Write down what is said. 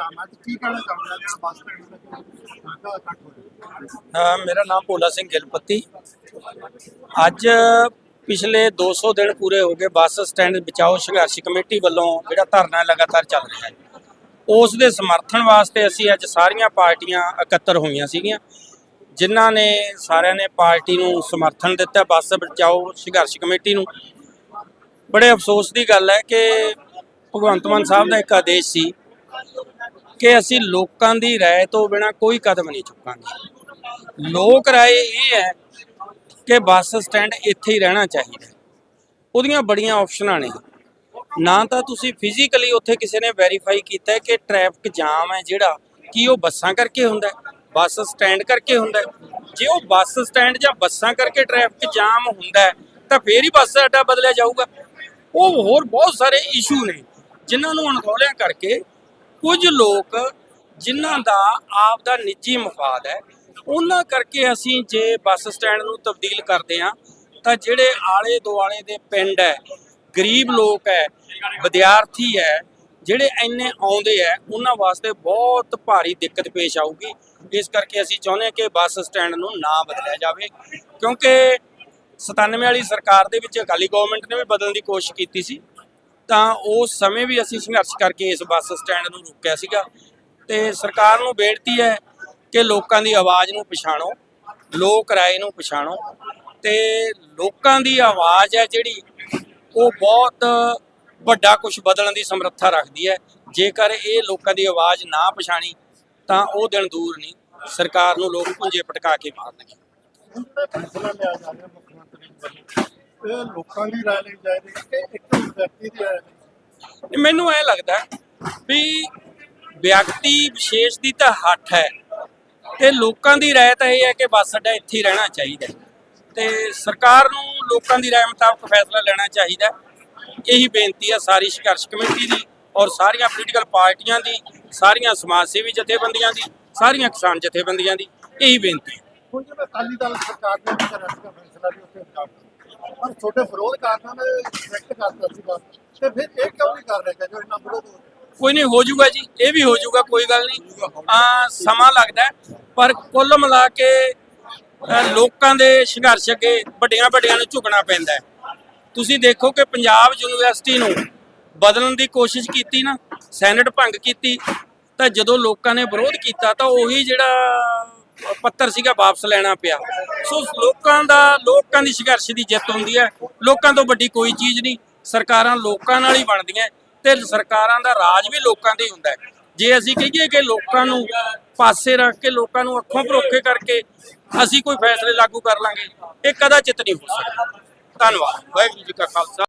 ਨਾਮ ਹੈ? ਕੀ ਕਹਿਣਾ ਚਾਹੁੰਦੇ ਜਿਹੜਾ ਬੱਸ ਸਟੈਂਡ ਤੇ ਇਕੱਠ ਹੋਇਆ ਮੇਰਾ ਨਾਮ ਭੋਲਾ ਸਿੰਘ ਗਿਲਪੱਤੀ। ਅੱਜ ਪਿਛਲੇ 200 ਦਿਨ ਪੂਰੇ ਹੋ ਗਏ ਬੱਸ ਸਟੈਂਡ ਬਚਾਓ ਸੰਘਰਸ਼ ਕਮੇਟੀ ਵੱਲੋਂ ਜਿਹੜਾ ਧਰਨਾ ਲਗਾਤਾਰ ਚੱਲ ਰਿਹਾ ਹੈ। ਉਸ ਦੇ ਸਮਰਥਨ ਵਾਸਤੇ ਅਸੀਂ ਅੱਜ ਸਾਰੀਆਂ ਪਾਰਟੀਆਂ ਇਕੱਤਰ ਹੋਈਆਂ ਸੀਗੀਆਂ। ਜਿਨ੍ਹਾਂ ਨੇ ਸਾਰਿਆਂ ਨੇ ਪਾਰਟੀ ਨੂੰ ਸਮਰਥਨ ਦਿੱਤਾ ਬੱਸ ਬਚਾਓ ਸੰਘਰਸ਼ ਕਮੇਟੀ ਨੂੰ। ਬੜੇ ਅਫਸੋਸ ਦੀ ਗੱਲ ਹੈ ਕਿ ਭਗਵੰਤ ਮਾਨ ਸਾਹਿਬ ਦਾ ਇੱਕ ਆਦੇਸ਼ ਸੀ। ਕਿ ਅਸੀਂ ਲੋਕਾਂ ਦੀ ਰਾਏ ਤੋਂ ਬਿਨਾ ਕੋਈ ਕਦਮ ਨਹੀਂ ਚੁੱਕਾਂਗੇ। ਲੋਕ ਰਾਏ ਇਹ ਹੈ ਕਿ ਬੱਸ ਸਟੈਂਡ ਇੱਥੇ ਹੀ ਰਹਿਣਾ ਚਾਹੀਦਾ ਉਹਦੀਆਂ ਬੜੀਆਂ ਆਪਸ਼ਨਾਂ ਨੇ। ਨਾ ਤਾਂ ਤੁਸੀਂ ਫਿਜ਼ੀਕਲੀ ਉੱਥੇ ਕਿਸੇ ਨੇ ਵੈਰੀਫਾਈ ਕੀਤਾ ਕਿ ਟ੍ਰੈਫਿਕ ਜਾਮ ਹੈ ਜਿਹੜਾ, ਕੀ ਉਹ ਬੱਸਾਂ ਕਰਕੇ ਹੁੰਦਾ ਬੱਸ ਸਟੈਂਡ ਕਰਕੇ ਹੁੰਦਾ ਜੇ ਉਹ ਬੱਸ ਸਟੈਂਡ ਜਾਂ ਬੱਸਾਂ ਕਰਕੇ ਟ੍ਰੈਫਿਕ ਜਾਮ ਹੁੰਦਾ ਤਾਂ ਫੇਰ ਹੀ ਬੱਸ ਅੱਡਾ ਬਦਲਿਆ ਜਾਊਗਾ। ਉਹ ਹੋਰ ਬਹੁਤ ਸਾਰੇ ਇਸ਼ੂ ਨੇ, ਜਿਨ੍ਹਾਂ ਨੂੰ ਅਣਗੌਲਿਆਂ ਕਰਕੇ ਕੁਝ ਲੋਕ ਜਿਨ੍ਹਾਂ ਦਾ ਆਪ ਦਾ ਨਿੱਜੀ ਮਫਾਦ ਹੈ, ਉਹਨਾਂ ਕਰਕੇ ਅਸੀਂ ਜੇ ਬੱਸ ਸਟੈਂਡ ਨੂੰ ਤਬਦੀਲ ਕਰਦੇ ਹਾਂ, ਤਾਂ ਜਿਹੜੇ ਆਲੇ ਦੁਆਲੇ ਦੇ ਪਿੰਡ ਹੈ, ਗਰੀਬ ਲੋਕ ਹੈ, ਵਿਦਿਆਰਥੀ ਹੈ, ਜਿਹੜੇ ਇੰਨੇ ਆਉਂਦੇ ਹੈ, ਉਹਨਾਂ ਵਾਸਤੇ ਬਹੁਤ ਭਾਰੀ ਦਿੱਕਤ ਪੇਸ਼ ਆਊਗੀ। ਇਸ ਕਰਕੇ ਅਸੀਂ ਚਾਹੁੰਦੇ ਹਾਂ ਕਿ ਬੱਸ ਸਟੈਂਡ ਨੂੰ ਨਾ ਬਦਲਿਆ ਜਾਵੇ, ਕਿਉਂਕਿ 97 ਵਾਲੀ ਸਰਕਾਰ ਦੇ ਵਿੱਚ ਅਕਾਲੀ ਗਵਰਨਮੈਂਟ ਨੇ ਵੀ ਬਦਲਣ ਦੀ ਕੋਸ਼ਿਸ਼ ਕੀਤੀ ਸੀ। ਤਾਂ ਉਸ ਸਮੇਂ ਵੀ ਅਸੀਂ ਸੰਘਰਸ਼ ਕਰਕੇ ਇਸ ਬੱਸ ਸਟੈਂਡ ਨੂੰ ਰੋਕਿਆ ਸੀਗਾ ਤੇ ਸਰਕਾਰ ਨੂੰ ਬੇਨਤੀ ਹੈ ਕਿ ਲੋਕਾਂ ਦੀ ਆਵਾਜ਼ ਨੂੰ ਪਛਾਣੋ, ਲੋਕ ਰਾਏ ਨੂੰ ਪਛਾਣੋ ਤੇ ਲੋਕਾਂ ਦੀ ਆਵਾਜ਼ ਹੈ ਜਿਹੜੀ ਉਹ ਬਹੁਤ ਵੱਡਾ ਕੁਝ ਬਦਲਣ ਦੀ ਸਮਰੱਥਾ ਰੱਖਦੀ ਹੈ। ਜੇਕਰ ਇਹ ਲੋਕਾਂ ਦੀ ਆਵਾਜ਼ ਨਾ ਪਛਾਣੀ ਤਾਂ ਉਹ ਦਿਨ ਦੂਰ ਨਹੀਂ, ਸਰਕਾਰ ਨੂੰ ਲੋਕ ਪੁੰਜੇ ਪਟਕਾ ਕੇ ਮਾਰਨਗੇ। ਲੋਕਾਂ ਦੀ ਰਾਏ ਲਈ ਜਾਏਗੀ ਕਿ ਵਿਅਕਤੀ ਦੀ ਰਾਏ ਮੈਨੂੰ ਐ ਲੱਗਦਾ ਵੀ ਵਿਅਕਤੀ ਵਿਸ਼ੇਸ਼ ਦੀ ਤਾਂ ਹੱਠ ਹੈ ਤੇ ਲੋਕਾਂ ਦੀ ਰਾਏ ਤਾਂ ਇਹ ਹੈ ਕਿ ਬੱਸ ਅੱਡਾ ਇੱਥੇ ਹੀ ਰਹਿਣਾ ਚਾਹੀਦਾ ਤੇ ਸਰਕਾਰ ਨੂੰ ਲੋਕਾਂ ਦੀ ਰਾਏ ਮੁਤਾਬਕ ਫੈਸਲਾ ਲੈਣਾ ਚਾਹੀਦਾ ਇਹੀ ਬੇਨਤੀ ਹੈ ਸਾਰੀ ਸੰਘਰਸ਼ ਕਮੇਟੀ ਦੀ ਔਰ ਸਾਰੀਆਂ ਪੋਲੀਟੀਕਲ ਪਾਰਟੀਆਂ ਦੀ, ਸਾਰੀਆਂ ਸਮਾਜ ਸੇਵੀ ਜਥੇਬੰਦੀਆਂ ਦੀ, ਸਾਰੀਆਂ ਕਿਸਾਨ ਜਥੇਬੰਦੀਆਂ ਦੀ ਇਹੀ ਬੇਨਤੀ ਹੈ। ਹੁਣ ਜਿਵੇਂ ਅਕਾਲੀ ਦਲ ਸਰਕਾਰ ਨੇ ਵੀ ਕਰਿਆ ਫੈਸਲਾ ਵੀ ਉੱਥੇ ਪੰਜਾਬ ਪਰ ਛੋਟੇ ਵਿਰੋਧ ਕਾਰਨਾਂ ਨੇ ਰਿਜੈਕਟ ਕਰਤਾ ਸੀਗਾ। ਤੇ ਫਿਰ ਇਹ ਕਿਉਂ ਨਹੀਂ ਕਰ ਰਹੇ? ਜੋ ਇੰਨਾ ਵਿਰੋਧ ਕੋਈ ਨਹੀਂ, ਹੋ ਜਾਊਗਾ ਜੀ, ਇਹ ਵੀ ਹੋ ਜਾਊਗਾ, ਕੋਈ ਗੱਲ ਨਹੀਂ। ਆ ਸਮਾਂ ਲੱਗਦਾ ਪਰ ਕੁੱਲ ਮਿਲਾ ਕੇ ਲੋਕਾਂ ਦੇ ਸੰਘਰਸ਼ ਅੱਗੇ ਵੱਡੀਆਂ ਵੱਡੀਆਂ ਨੂੰ ਝੁਕਣਾ ਪੈਂਦਾ ਤੁਸੀਂ ਦੇਖੋ ਕਿ ਪੰਜਾਬ ਯੂਨੀਵਰਸਿਟੀ ਨੂੰ ਬਦਲਣ ਦੀ ਕੋਸ਼ਿਸ਼ ਕੀਤੀ ਨਾ, ਸੈਨੇਟ ਭੰਗ ਕੀਤੀ, ਤਾਂ ਜਦੋਂ ਲੋਕਾਂ ਨੇ ਵਿਰੋਧ ਕੀਤਾ, ਤਾਂ ਉਹੀ ਜਿਹੜਾ ਪੱਤਰ ਸੀਗਾ ਵਾਪਸ ਲੈਣਾ ਪਿਆ। ਸੋ ਲੋਕਾਂ ਦਾ, ਲੋਕਾਂ ਦੀ ਸੰਘਰਸ਼ ਦੀ ਜਿੱਤ ਹੁੰਦੀ ਹੈ। ਲੋਕਾਂ ਤੋਂ ਵੱਡੀ ਕੋਈ ਚੀਜ਼ ਨਹੀਂ। ਸਰਕਾਰਾਂ ਲੋਕਾਂ ਨਾਲ ਹੀ ਬਣਦੀਆਂ ਤੇ ਸਰਕਾਰਾਂ ਦਾ ਰਾਜ ਵੀ ਲੋਕਾਂ ਤੇ ਹੀ ਹੁੰਦਾ ਜੇ ਅਸੀਂ ਕਹੀਏ ਕਿ ਲੋਕਾਂ ਨੂੰ ਪਾਸੇ ਰੱਖ ਕੇ, ਲੋਕਾਂ ਨੂੰ ਅੱਖੋਂ ਪਰੋਖੇ ਕਰਕੇ ਅਸੀਂ ਕੋਈ ਫੈਸਲੇ ਲਾਗੂ ਕਰ ਲਾਂਗੇ, ਇਹ ਕਦਾਚਿਤ ਨਹੀਂ ਹੋ ਸਕਦਾ। ਧੰਨਵਾਦ। ਵਾਹਿਗੁਰੂ ਜੀ ਕਾ ਖਾਲਸਾ।